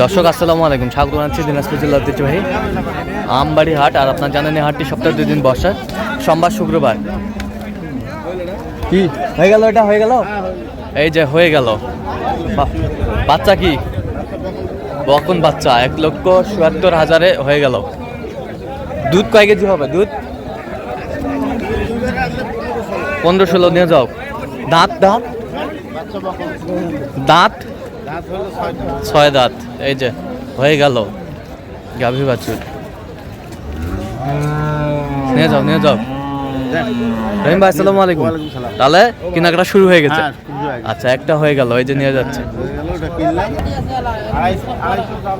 দর্শক আসসালামু আলাইকুম। স্বাগত জানাচ্ছি দিনাজপুর জেলার ঐতিহ্যবাহী আমবাড়ি হাট। আর আপনার জানেন এই হাটটি সপ্তাহে দুই দিন বসে। সোমবার শুক্রবার। কি? হয়ে গেল এটা? হয়ে গেল? এই যে হয়ে গেল। বাচ্চা কি? বকন বাচ্চা। এক লক্ষ চুয়াত্তর হাজারে হয়ে গেল। দুধ কয় কেজি হবে? দুধ? পনেরো ষোলো নিয়ে যাও। দাঁত দাঁত? দাঁত? ছয় দাঁত এই যে হয়ে গেল গাভী বাছুর নিয়ে যাও নিয়ে যাও রহিম ভাই আসসালামু আলাইকুম তাহলে কেনাকাটা শুরু হয়ে গেছে হ্যাঁ, শুরু হয়ে গেছে। আচ্ছা একটা হয়ে গেল এই যে নিয়ে যাচ্ছে হয়ে কিনলাম। আড়াইশো- আড়াইশো দাম।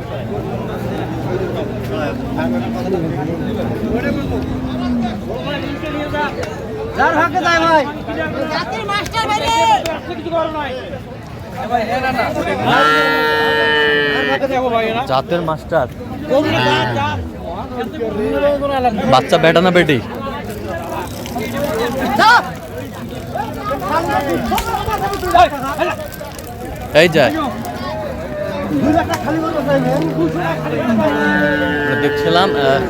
জাতির মাস্টার বাইরে জাতের মাস্টার। বাচ্চা বেটা না বেটি? এই যায়। দেখছিলাম আহ,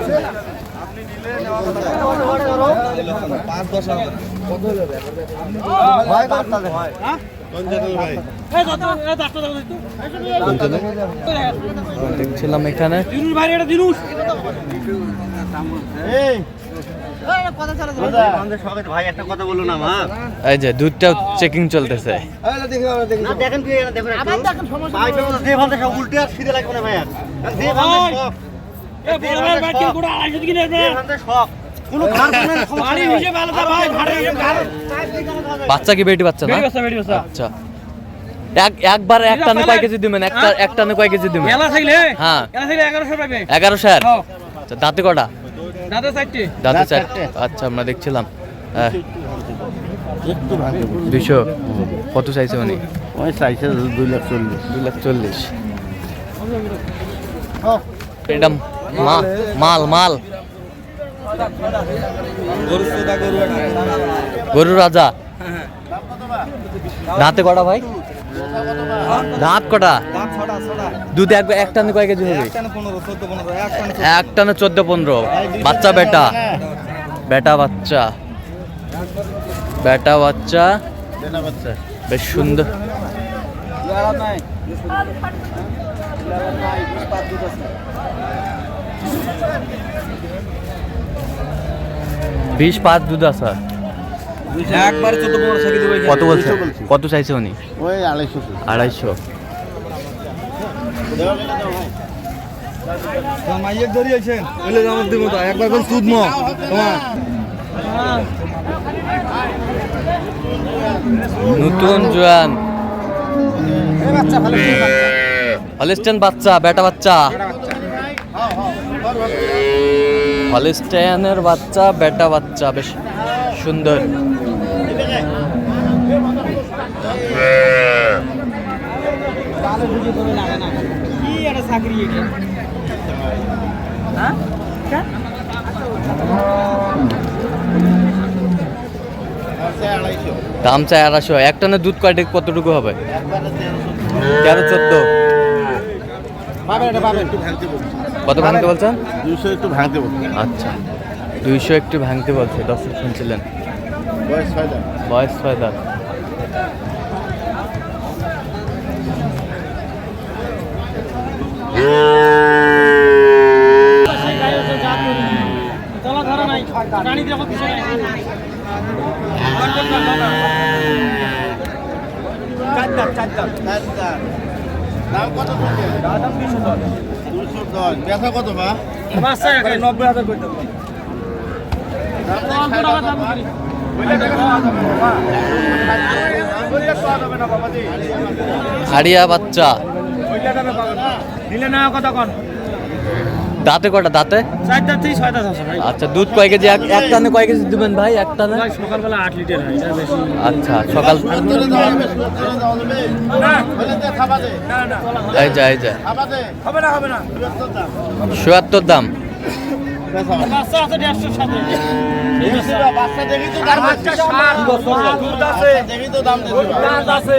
দেখছিলাম এখানে এই যে দুধটা চেকিং চলতেছে দেখেন বাচ্চা কি বেটি বাচ্চা না? আচ্ছা। এক একবার এক টানে কয় কেজি দিবেন একটা এক টানে কয় কেজি দিবেন। থাকলে? হ্যাঁ। থাকলে পাবে আর হ্যাঁ। আচ্ছা দাঁতে কটা? চারটে। দাঁতে চারটে। আচ্ছা আমরা দেখছিলাম। হ্যাঁ। দুশো কত চাইছে উনি? ওই চাইছে দুই লাখ চল্লিশ। দুই লাখ চল্লিশ। এটা মা- মাল মাল। গরু রাজা? দাঁতে কটা ভাই? দাঁত কটা? দুধ এক এক টানে কয় কেজি হবে? এক টানে চোদ্দ পনেরো। বাচ্চা বেটা? বেটা বাচ্চা। বেটা বাচ্চা। বেশ সুন্দর। বিশ পাঁচ দুধ আছে। কত বলছে? কত চাইছে উনি? ওই আড়াইশো আড়াইশো। মাইয়ের ধরিয়েছেন বলে আমার দিব একবার কোন সুদ মো। তোমার। নতুন জোয়ান। হলিস্টেন বাচ্চা বেটা বাচ্চা। হলিস্টেনের বাচ্চা, বেটা বাচ্চা, বেশ সুন্দর। দাম চাই আড়াইশো। এক টনের দুধ কয়টা কতটুকু হবে? তেরো চোদ্দ পাবেন এটা পাবেন একটু ভাঙতে বলুন কত ভাঙতে বলছেন? দুইশো একটু ভাঙতে বলুন আচ্ছা। দুইশো একটু ভাঙতে বলছে দর্শক শুনছিলেন। বয়স ছয় দাম বয়স ছয় দাঁত। চার দাঁত চার দাঁত। দাম কত দাম দুশো দশ। দুশো দশ ব্যথা কত বা বাচ্চা। নব্বই হাজার করতে হাড়িয়া বাচ্চা নিলে না কথা কন। দাঁতে কটা দাঁতে? চার দাঁত থেকে ছয় দাঁত আছে ভাই। আচ্ছা দুধ কয় কেজি? এক টানে কয় কেজি দিবেন ভাই? এক টানে? সকালবেলা আট লিটার হয় আচ্ছা সকাল এই যা এই যা। হবে না হবে না। চুয়াত্তর দাম। দেখি তো দাম আছে।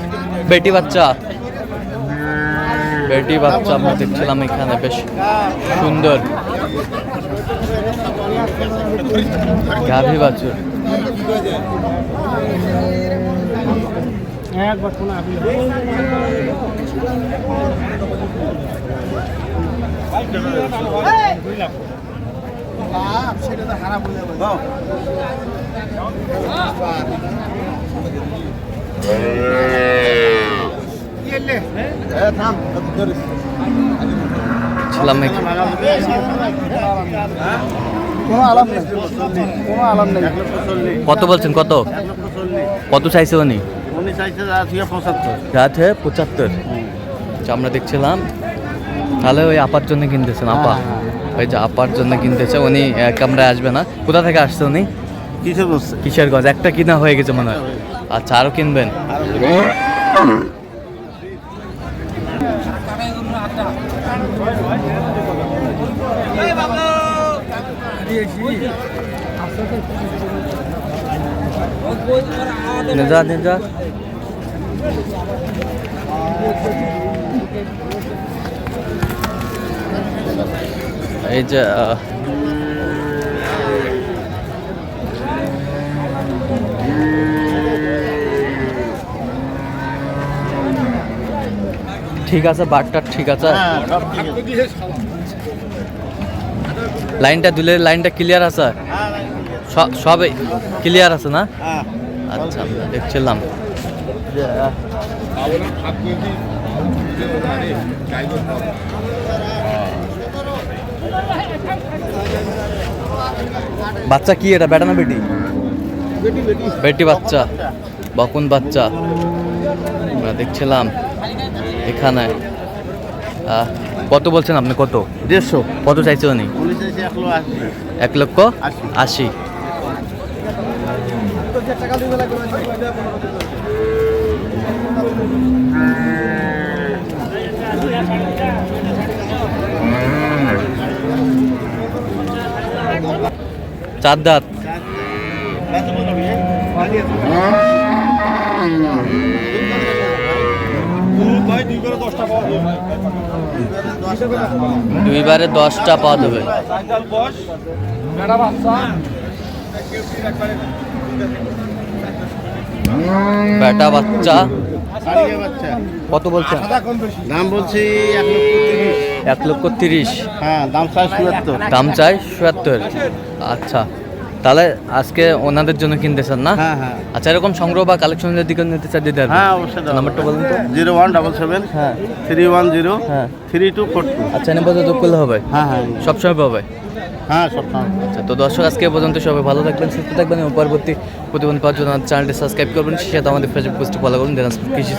বেটি বাচ্চা বেটি বাচ্চা আমরা দেখছিলাম এখানে বেশ সুন্দর গাভী বাছুর ধরিস। ছিলাম এখানে কোনো আলাম নেই কোনো আলাম নেই এক লক্ষ চল্লিশ। কত বলছেন কত। কত চাইছে উনি? উনি চাইছে পঁচাত্তর রাত হয়ে পঁচাত্তর। আচ্ছা, আমরা দেখছিলাম তাহলে ওই আপার জন্য কিনতেছেন আপা। ওই যে আপার জন্য কিনতেছে উনি কামরায় আসবে না। কোথা থেকে আসছে উনি? কিসের গজ একটা কিনা হয়ে গেছে মনে হয়। আচ্ছা আরও কিনবেন। যা যা এই যে ঠিক আছে ঠিক আছে। হ্যাঁ ঠিক আছে। লাইনটা দিলে লাইনটা ক্লিয়ার আছে? হ্যাঁ সবে ক্লিয়ার আছে। না? হ্যাঁ। আচ্ছা দেখছিলাম। বাচ্চা কি এটা? বেটা না বেটি। বেটি বাচ্চা। বকুন বাচ্চা। আমরা দেখছিলাম। এখানে। কত বলছেন আপনি? কত? দেড়শো। কত চাইছে উনি? এক লক্ষ। আশি। চার দাঁত। দুইবারে দশটা পাওয়া যাবে বেটা বাচ্চা। কত বলছে দাম বলছি এক লক্ষ তিরিশ। হ্যাঁ দাম চাই চুয়াত্তর দাম চাই চুয়াত্তর আচ্ছা। তাহলে আজকে ওনাদের জন্য কিনতেছেন না? হ্যাঁ হ্যাঁ। আচ্ছা এরকম সংগ্রহ বা কালেকশনের দিকে নিতে চাই দিতে হ্যাঁ অবশ্যই নাম্বারটা বলুন তো। জিরো ওয়ান ডাবল সেভেন হ্যাঁ। থ্রি ওয়ান জিরো হ্যাঁ। Three two four two. আচ্ছা এনে পর্যন্ত করলে হবে? হ্যাঁ হ্যাঁ। সবসময় পাবে? হ্যাঁ সব সময়। আচ্ছা তো দর্শক আজকে পর্যন্ত সবাই ভালো থাকবেন সুস্থ থাকবেন এবং পরবর্তী প্রতিবন্ধী পাওয়ার জন্য চ্যানেলটি সাবস্ক্রাইব করবেন। সেটা আমাদের ফেসবুক পোস্টে ফলো করুন দিনাজপুর কৃষি